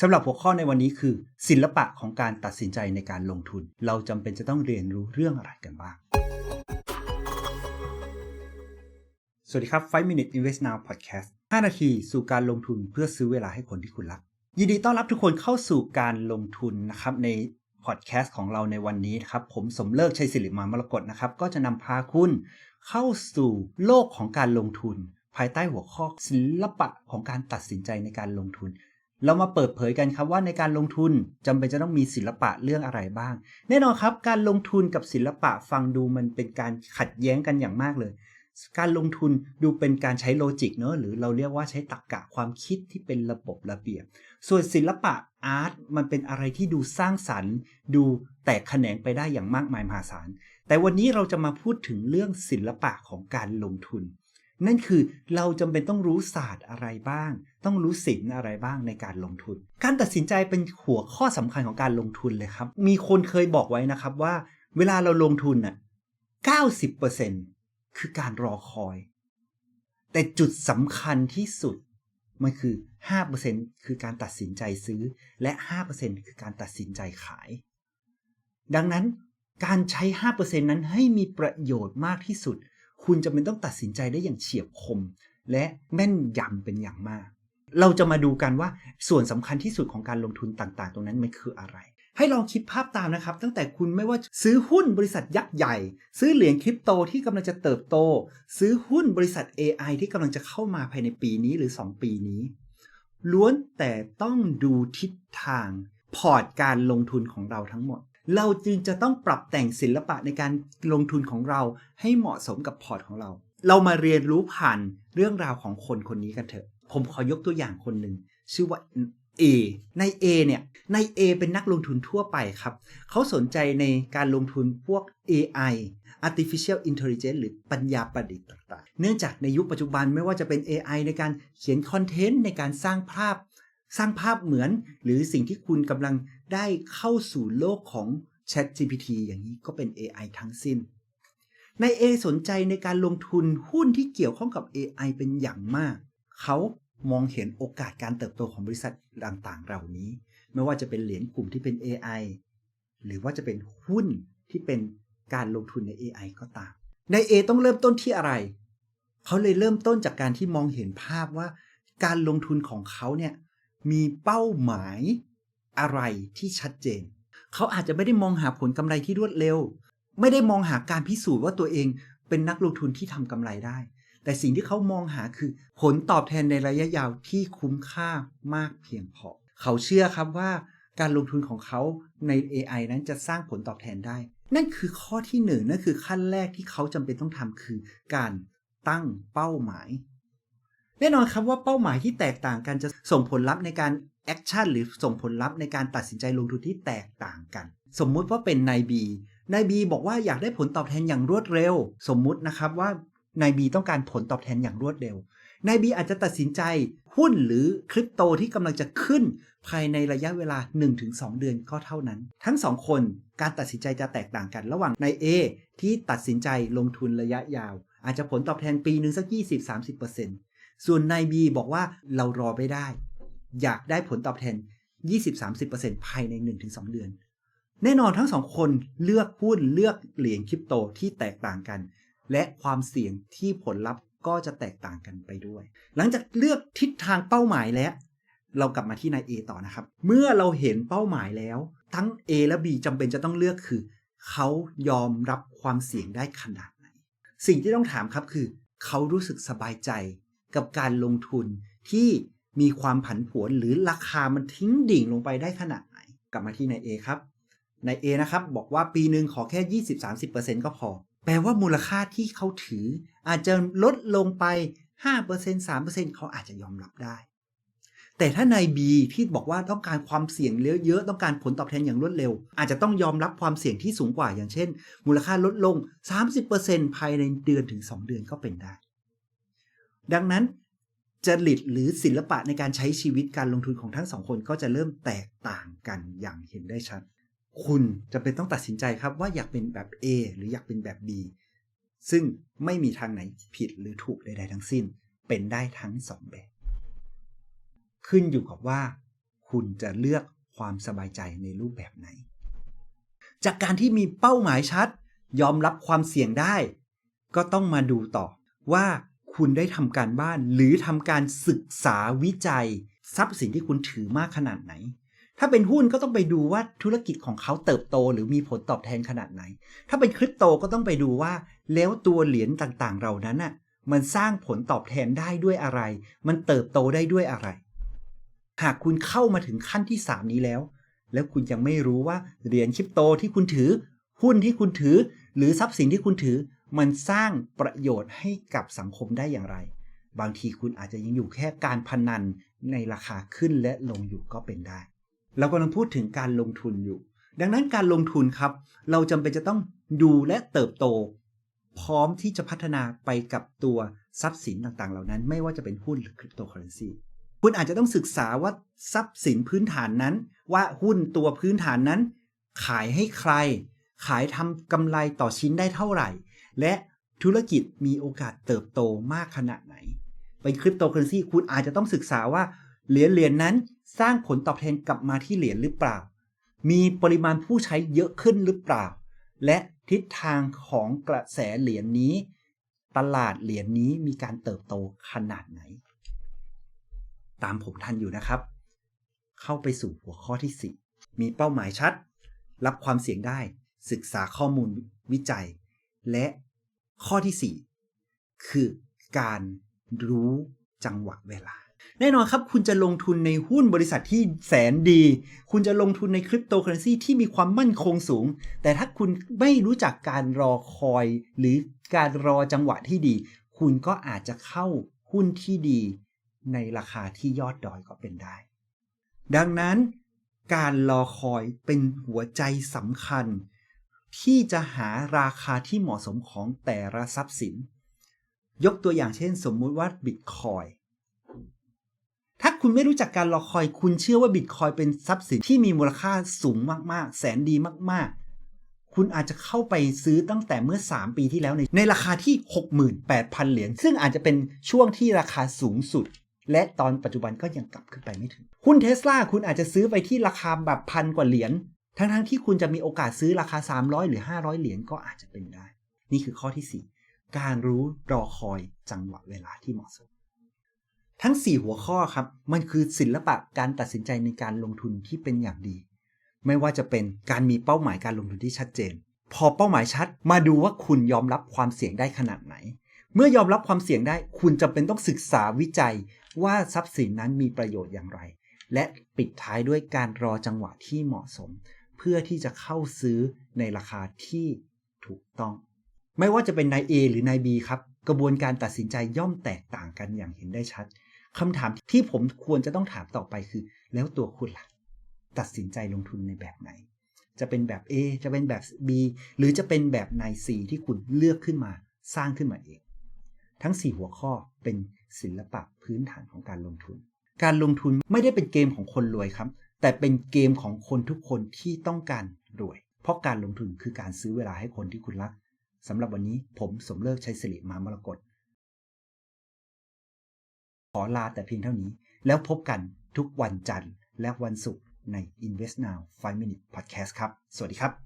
สำหรับหัวข้อในวันนี้คือ ศิลปะของการตัดสินใจในการลงทุน เราจำเป็นจะต้องเรียนรู้เรื่องอะไรกันบ้าง สวัสดีครับ 5 Minute Invest Now Podcast 5 นาทีสู่การลงทุนเพื่อซื้อเวลาให้คนที่คุณรัก ยินดีต้อนรับทุกคนเข้าสู่การลงทุนนะครับในพอดแคสต์ของเราในวันนี้นะครับ ผมสมเลิกชัยศิริมามรกตนะครับ ก็จะนำพาคุณเข้าสู่โลกของการลงทุน ภายใต้หัวข้อศิลปะของการตัดสินใจในการลงทุน เรามาเปิดเผยกันครับว่าในการลงทุนจำเป็นจะต้องมีศิลปะเรื่องอะไรบ้าง แน่นอนครับ การลงทุนกับศิลปะฟังดูมันเป็นการขัดแย้งกันอย่างมากเลย การลงทุนดูเป็นการใช้โลจิกเนอะหรือเราเรียกว่าใช้ตรรกกะความคิดที่เป็นระบบระเบียบ ส่วนศิลปะอาร์ตมันเป็นอะไรที่ดูสร้างสรรค์ ดูแตกแขนงไปได้อย่างมากมายมหาศาลแต่วันนี้เราจะมาพูดถึงเรื่องศิลปะของการลงทุน นั่นคือเราจำเป็นต้องรู้ศาสตร์อะไรบ้าง ต้องรู้ศิลอะไรบ้างในการลงทุน การตัดสินใจเป็นหัวข้อสำคัญของการลงทุนเลยครับ มีคนเคยบอกไว้นะครับว่า เวลาเราลงทุนน่ะ90%คือการรอคอย แต่จุดสำคัญที่สุด มันคือ 5%คือการตัดสินใจซื้อ และ 5%คือการตัดสินใจขาย ดังนั้นการใช้ 5%นั้นให้มีประโยชน์มากที่สุด คุณจะเป็นต้องตัดสินใจได้อย่างเฉียบคม และแม่นยำเป็นอย่างมาก เราจะมาดูกันว่าส่วนสำคัญที่สุดของการลงทุนต่างๆ ตรงนั้นมันคืออะไร ให้ลองคิดภาพตามนะครับ ตั้งแต่คุณไม่ว่าซื้อหุ้นบริษัทยักษ์ใหญ่ ซื้อเหรียญคริปโตที่กำลังจะเติบโต ซื้อหุ้นบริษัท AI ที่กำลังจะเข้ามาภายในปีนี้หรือ 2 ปีนี้ ล้วนแต่ต้องดูทิศทางพอร์ตการลงทุนของเราทั้งหมด เราจึงจะต้องปรับแต่งศิลปะในการลงทุนของเราให้เหมาะสมกับพอร์ตของเรา เรามาเรียนรู้ผ่านเรื่องราวของคนคนนี้กันเถอะ ผมขอยกตัวอย่างคนหนึ่งชื่อว่า A ใน A เนี่ย ใน A เป็นนักลงทุนทั่วไปครับ เขาสนใจในการลงทุนพวก AI artificial intelligence หรือปัญญาประดิษฐ์ต่างๆ เนื่องจากในยุคปัจจุบันไม่ว่าจะเป็น AI ในการเขียนคอนเทนต์ในการสร้างภาพ สร้างภาพเหมือน หรือสิ่งที่คุณกำลัง ได้เข้าสู่โลกของ Chat GPT อย่างนี้ก็เป็น AI ทั้งสิ้นใน A สนใจในการลงทุนหุ้นที่เกี่ยวข้องกับ AI เป็นอย่างมาก เขามองเห็นโอกาสการเติบโตของบริษัทต่างๆ เหล่านี้ ไม่ว่าจะเป็นเหรียญกลุ่มที่เป็น AI หรือว่าจะเป็นหุ้นที่เป็นการลงทุนใน AI ก็ตามใน A ต้องเริ่มต้นที่อะไร เขาเลยเริ่มต้นจากการที่มองเห็นภาพว่า การลงทุนของเขาเนี่ยมีเป้าหมาย อะไรที่ชัดเจน เขาอาจจะไม่ได้มองหาผลกำไรที่รวดเร็ว ไม่ได้มองหาการพิสูจน์ว่าตัวเองเป็นนักลงทุนที่ทำกำไรได้ แต่สิ่งที่เขามองหาคือผลตอบแทนในระยะยาวที่คุ้มค่ามากเพียงพอ เขาเชื่อครับว่าการลงทุนของเขาใน AI นั้นจะสร้างผลตอบแทนได้ นั่นคือข้อที่หนึ่งนั่นคือขั้นแรกที่เขาจำเป็นต้องทำคือ การตั้งเป้าหมาย แน่นอนครับว่าเป้าหมายที่แตกต่างกันจะส่งผลลัพธ์ในการแอคชั่นหรือส่งผลลัพธ์ในการตัดสินใจลงทุนที่แตกต่างกัน สมมุติว่าเป็นนายบีนายบีบอกว่าอยากได้ผลตอบแทนอย่างรวดเร็ว สมมุตินะครับว่านายบีต้องการผลตอบแทนอย่างรวดเร็วนายบีอาจจะตัดสินใจหุ้นหรือคริปโตที่กำลังจะขึ้น ภายในระยะเวลา 1-2 เดือนก็เท่านั้น ทั้งสองคนการตัดสินใจจะแตกต่างกันระหว่างนาย A ที่ตัดสินใจลงทุนระยะยาว อาจจะผลตอบแทนปีหนึ่งสัก 20-30% ส่วนนาย B บอกว่าเรารอไม่ได้ อยากได้ผลตอบแทน 20-30%ภายใน 1-2 เดือน แน่นอนทั้งสองคนเลือกหุ้นเลือกเหรียญคริปโตที่แตกต่างกัน และความเสี่ยงที่ผลลัพธ์ก็จะแตกต่างกันไปด้วย หลังจากเลือกทิศทางเป้าหมายแล้ว เรากลับมาที่นาย A ต่อนะครับ เมื่อเราเห็นเป้าหมายแล้ว ทั้ง A และ B จำเป็นจะต้องเลือกคือ เขายอมรับความเสี่ยงได้ขนาดไหน สิ่งที่ต้องถามครับคือ เขารู้สึกสบายใจ กับการลงทุนที่มีความผันผวนหรือราคามันทิ้งดิ่งลงไปได้ขนาดไหน กลับมาที่นาย A ครับนาย A นะครับ บอกว่าปีหนึ่งขอแค่ 20-30%ก็พอ แปลว่ามูลค่าที่เขาถือ อาจจะลดลงไป 5% 3%เขาอาจจะยอมรับได้ แต่ถ้านาย B ที่บอกว่าต้องการความเสี่ยงเยอะๆต้องการผลตอบแทนอย่างรวดเร็ว อาจจะต้องยอมรับความเสี่ยงที่สูงกว่าอย่างเช่น มูลค่าลดลง 30%ภายในเดือนถึง 2 เดือนก็เป็นได้ ดังนั้นจริตหรือศิลปะในการใช้ชีวิตการลงทุนของทั้งสองคนก็จะเริ่มแตกต่างกันอย่างเห็นได้ชัด คุณจะเป็นต้องตัดสินใจครับว่าอยากเป็นแบบ A หรืออยากเป็นแบบ B ซึ่งไม่มีทางไหนผิดหรือถูกใดๆทั้งสิ้น เป็นได้ทั้งสองแบบ ขึ้นอยู่กับว่า คุณจะเลือกความสบายใจในรูปแบบไหน จากการที่มีเป้าหมายชัด ยอมรับความเสี่ยงได้ ก็ต้องมาดูต่อว่า คุณได้ทำการบ้าน หรือทำการศึกษาวิจัย ทรัพย์สินที่คุณถือมากขนาดไหน ถ้าเป็นหุ้นก็ต้องไปดูว่าธุรกิจของเขาเติบโต หรือมีผลตอบแทนขนาดไหน ถ้าเป็นคริปโตก็ต้องไปดูว่า แล้วตัวเหรียญต่างๆ เหล่านั้นน่ะมันสร้างผลตอบแทนได้ด้วยอะไร มันเติบโตได้ด้วยอะไร หากคุณเข้ามาถึงขั้นที่ 3 นี้แล้ว แล้วคุณยังไม่รู้ว่าเหรียญคริปโตที่คุณถือ หุ้นที่คุณถือ หรือทรัพย์สินที่คุณถือ มันสร้างประโยชน์ให้กับสังคมได้อย่างไร บางทีคุณอาจจะยังอยู่แค่การพนันในราคาขึ้นและลงอยู่ก็เป็นได้ เรากำลังพูดถึงการลงทุนอยู่ ดังนั้นการลงทุนครับ เราจำเป็นจะต้องดูและเติบโต พร้อมที่จะพัฒนาไปกับตัวทรัพย์สินต่างๆ เหล่านั้น ไม่ว่าจะเป็นหุ้นหรือคริปโตเคอเรนซีคุณอาจจะต้องศึกษาว่าทรัพย์สินพื้นฐานนั้น ว่าหุ้นตัวพื้นฐานนั้น ขายให้ใคร ขายทำกำไรต่อชิ้นได้เท่าไหร่ และธุรกิจมีโอกาสเติบโตมากขนาดไหนเป็นคริปโตเคอเรนซีคุณอาจจะต้องศึกษาว่าเหรียญเหรียญนั้นสร้างผลตอบแทนกลับมาที่เหรียญหรือเปล่า มีปริมาณผู้ใช้เยอะขึ้นหรือเปล่า และทิศทางของกระแสเหรียญนี้ ตลาดเหรียญนี้มีการเติบโตขนาดไหน ตามผมทันอยู่นะครับ เข้าไปสู่หัวข้อที่ 4 มีเป้าหมายชัด รับความเสี่ยงได้ ศึกษาข้อมูลวิจัย และข้อที่ 4 คือการรู้จังหวะเวลา แน่นอนครับ คุณจะลงทุนในหุ้นบริษัทที่แสนดี คุณจะลงทุนในคริปโตเคอเรนซีที่มีความมั่นคงสูง แต่ถ้าคุณไม่รู้จักการรอคอย หรือการรอจังหวะที่ดี คุณก็อาจจะเข้าหุ้นที่ดี ในราคาที่ยอดดอยก็เป็นได้ ดังนั้นการรอคอยเป็นหัวใจสำคัญ ที่จะหาราคาที่เหมาะสมของแต่ละทรัพย์สิน ยกตัวอย่างเช่น สมมุติว่าบิตคอยถ้าคุณไม่รู้จักการรอคอย คุณเชื่อว่าบิตคอยเป็นทรัพย์สินที่มีมูลค่าสูงมากๆ แสนดีมากๆ คุณอาจจะเข้าไปซื้อตั้งแต่เมื่อ 3 ปีที่แล้วในในราคาที่ 68,000 เหรียญซึ่งอาจจะเป็นช่วงที่ราคาสูงสุด และตอนปัจจุบันก็ยังกลับขึ้นไปไม่ถึงหุ้นเทสลาคุณอาจจะซื้อไปที่ราคาแบบพันกว่าเหรียญ ทั้งๆทที่คุณจะมีโอกาสซื้อราคา 300 หรือ 500 เหรียญก็อาจจะเป็นได้ นี่คือข้อที่ 4 การรู้รอคอยจังหวะเวลาที่เหมาะสม ทั้ง 4 หัวข้อครับ มันคือศิลปะการตัดสินใจในการลงทุนที่เป็นอย่างดี ไม่ว่าจะเป็นการมีเป้าหมายการลงทุนที่ชัดเจน พอเป้าหมายชัด มาดูว่าคุณยอมรับความเสี่ยงได้ขนาดไหน เมื่อยอมรับความเสี่ยงได้ คุณจำเป็นต้องศึกษาวิจัยว่าทรัพย์สินนั้นมีประโยชน์อย่างไรและปิดท้ายด้วยการรอจังหวะที่เหมาะสม เพื่อที่จะเข้าซื้อในราคาที่ถูกต้อง ไม่ว่าจะเป็นนาย A หรือนาย B ครับ กระบวนการตัดสินใจย่อมแตกต่างกันอย่างเห็นได้ชัดคำถามที่ผมควรจะต้องถามต่อไปคือ แล้วตัวคุณล่ะ ตัดสินใจลงทุนในแบบไหน จะเป็นแบบ A จะเป็นแบบ B หรือจะเป็นแบบนาย C ที่คุณเลือกขึ้นมาสร้างขึ้นมาเอง ทั้ง 4 หัวข้อเป็นศิลปะพื้นฐานของการลงทุน การลงทุนไม่ได้เป็นเกมของคนรวยครับ แต่เป็นเกมของคนทุกคนที่ต้องการรวย เพราะการลงทุนคือการซื้อเวลาให้คนที่คุณรักสำหรับวันนี้ผมสมเลิกชัยสิริมามรกตขอลาแต่เพียงเท่านี้ แล้วพบกันทุกวันจันทร์และวันศุกร์ใน Invest Now 5 Minute Podcast ครับ สวัสดีครับ